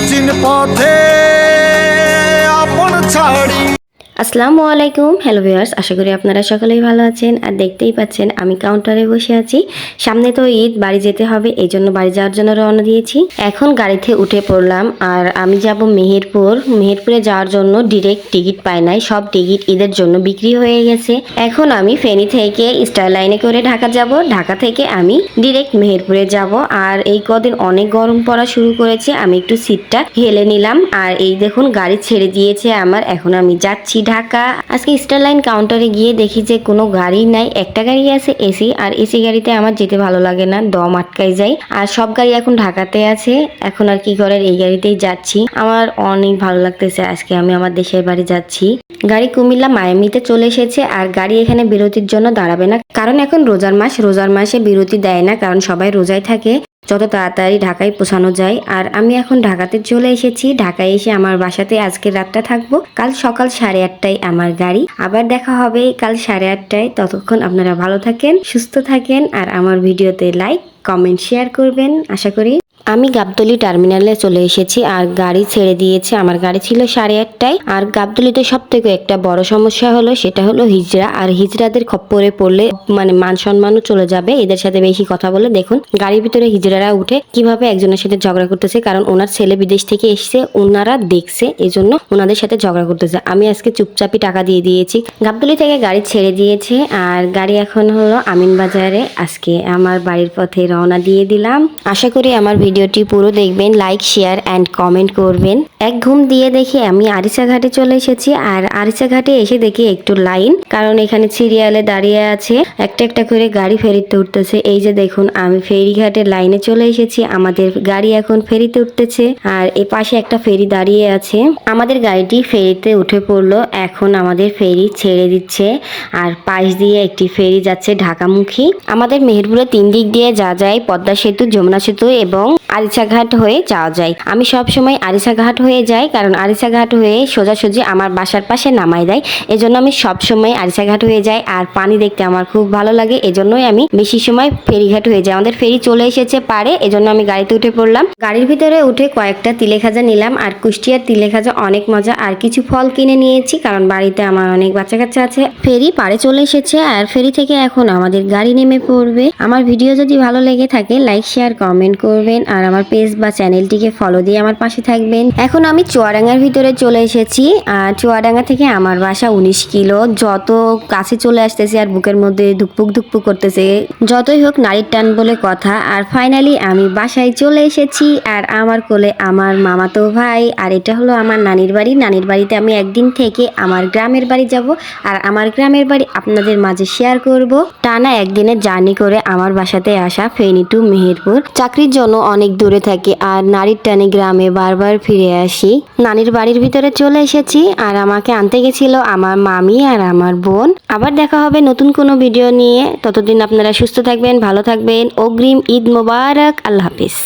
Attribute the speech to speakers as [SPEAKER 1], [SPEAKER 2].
[SPEAKER 1] প্রাচীন পথে আপন ছাড়ি
[SPEAKER 2] আসসালামু আলাইকুম, হ্যালো ভিউয়ার্স, আশা করি আপনারা সকলেই ভালো আছেন। আর দেখতেই পাচ্ছেন, আমি কাউন্টারে বসে আছি। সামনে তো ঈদ, বাড়ি যেতে হবে, এই জন্য বাড়ি যাওয়ার জন্য রওনা দিয়েছি। এখন গাড়িতে উঠে পড়লাম, আর আমি যাব মেহেরপুর। মেহেরপুরে যাওয়ার জন্য ডিরেক্ট টিকিট পাই নাই, সব টিকিট ঈদের জন্য বিক্রি হয়ে গেছে। এখন আমি ফেনী থেকে স্টার লাইনে করে ঢাকা যাব। ঢাকা থেকে আমি ডিরেক্ট মেহেরপুরে যাব। আর এই কদিন অনেক গরম পড়া শুরু করেছে, আমি একটু সিটটা হেলে নিলাম। আর এই দেখুন, গাড়ি ছেড়ে দিয়েছে আমার। এখন আমি যাচ্ছি ঢাকা। আজকে স্টার লাইন কাউন্টারে গিয়ে দেখি যে কোনো গাড়ি নাই। একটা গাড়ি আছে এসি, আর এসি গাড়িতে আমার যেতে ভালো লাগে না, দম আটকাই যায়। আর সব গাড়ি এখন ঢাকাতে আছে। এখন আর কি করার, এই গাড়িতেই যাচ্ছি। আমার অনেক ভালো লাগতেছে আজকে আমি আমার দেশের বাড়ি যাচ্ছি। গাড়ি কুমিল্লা মায়ামিতে চলে এসেছে, আর গাড়ি এখানে বিরতির জন্য দাঁড়াবে না। কারণ এখন রোজার মাস, রোজার মাসে বিরতি দেয় না, কারণ সবাই রোজায় থাকে। যত তাড়াতাড়ি ঢাকায় পৌঁছানো যায়। আর আমি এখন ঢাকাতে চলে এসেছি। ঢাকায় এসে আমার বাসাতে আজকে রাতটা থাকব। কাল সকাল সাড়ে আটটায় আমার গাড়ি। আবার দেখা হবে কাল সাড়ে আটটায়। ততক্ষণ আপনারা ভালো থাকেন, সুস্থ থাকেন। আর আমার ভিডিওতে লাইক কমেন্ট শেয়ার করবেন। আশা করি আমি গাবতলি টার্মিনালে চলে এসেছি আর গাড়ি ছেড়ে দিয়েছে আমার গাড়ি ছিল সাড়ে আটটায়। আর গাবতলিতে সব থেকে একটা বড় সমস্যা হলো, সেটা হলো হিজড়া। আর হিজড়াদের খপ্পরে পড়লে মানে মান সম্মানও চলে যাবে। এদের সাথে বেশি কথা বলে দেখুন, গাড়ির ভিতরে হিজড়ারা উঠে কীভাবে একজনের সাথে ঝগড়া করতেছে, কারণ ওনার ছেলে বিদেশ থেকে এসছে, ওনারা দেখছে এই জন্য ওনাদের সাথে ঝগড়া করতেছে। আমি আজকে চুপচাপই টাকা দিয়ে দিয়েছি। গাবতলি থেকে গাড়ি ছেড়ে দিয়েছে, আর গাড়ি এখন হলো আমিন বাজারে আজকে আমার বাড়ির পথে রওনা দিয়ে দিলাম। আশা করি আমার ভিডিওটি পুরো দেখবেন লাইক শেয়ার অ্যান্ড কমেন্ট করবেন। এক ঘুম দিয়ে দেখি আমি আরিসা ঘাটে চলে এসেছি, আর আরিসা ঘাটে এসে দেখি একটু লাইন, কারণ এখানে সিরিয়ালে দাঁড়িয়ে আছে, একটা একটা করে গাড়ি ফেরিতে উঠতেছে। এই যে দেখুন, আমি ফেরি ঘাটের লাইনে চলে এসেছি, আমাদের গাড়ি এখন ফেরিতে উঠতেছে, আর এ পাশে একটা ফেরি দাঁড়িয়ে আছে। আমাদের গাড়িটি ফেরিতে উঠে পড়ল, এখন আমাদের ফেরি ছেড়ে দিচ্ছে, আর পাশ দিয়ে একটি ফেরি যাচ্ছে ঢাকামুখী। আমাদের মেহেরপুরে তিন দিক দিয়ে যা যায়, পদ্মা সেতু, যমুনা সেতু এবং আরিচাঘাট হয়ে যাওয়া যায়। আমি সব সময় আরিচাঘাট হয়ে যাই কারণ আরিসাঘাট হয়ে সোজাসুজি আমার বাসার পাশে নামাই দেয়। এজন্য আমি সব সময় আরিচাঘাট হয়ে যাই আর পানি দেখতে আমার খুব ভালো লাগে। এজন্যই আমি বেশি সময় ফেরিঘাট হয়ে যাই। আমাদের ফেরি চলে এসেছে পারে এজন্য আমি গাড়িতে উঠে পড়লাম। গাড়ির ভিতরে উঠে কয়েকটা তিলে খাজা নিলাম আর কুষ্টিয়ার তিলে খাজা অনেক মজা আর কিছু ফল কিনে নিয়েছি কারণ বাড়িতে আমার অনেক বাচ্চা কাচ্চা আছে। ফেরি পারে চলে এসেছে আর ফেরি থেকে এখন আমাদের গাড়ি নেমে পড়বে। আমার ভিডিও যদি ভালো লেগে থাকে লাইক শেয়ার কমেন্ট করবেন আর আমার পেজ বা চ্যানেলটিকে ফলো দিয়ে আমার পাশে থাকবেন। এখন আমি চুয়াডাঙ্গার ভিতরে চলে এসেছি, আর চুয়াডাঙ্গা থেকে আমার বাসা উনিশ কিলো। যত কাছে চলে আসতেছে আর বুকের মধ্যে ধুকপুক ধুকপুক করতেছে, যতই হোক নারীর টান বলে কথা। আর ফাইনালি আমি বাসায় চলে এসেছি, আর আমার কোলে আমার মামাতো ভাই, আর এটা হলো আমার নানির বাড়ি। নানির বাড়িতে আমি একদিন থেকে আমার গ্রামের বাড়ি যাব, আর আমার গ্রামের বাড়ি আপনাদের মাঝে শেয়ার করব। টানা একদিনের জার্নি করে আমার বাসাতে আসা ফেনি টু মেহেরপুর। চাকরির জন্য অনেক দূরে থাকি আর নারীর টানে গ্রামে বারবার ফিরে আসি। নানির বাড়ির ভিতরে চলে এসেছি আর আমাকে আনতে গেছিল আমার মামি আর আমার বোন। আবার দেখা হবে নতুন কোনো ভিডিও নিয়ে। ততদিন আপনারা সুস্থ থাকবেন, ভালো থাকবেন। অগ্রিম ঈদ মোবারক। আল্লাহ হাফিজ।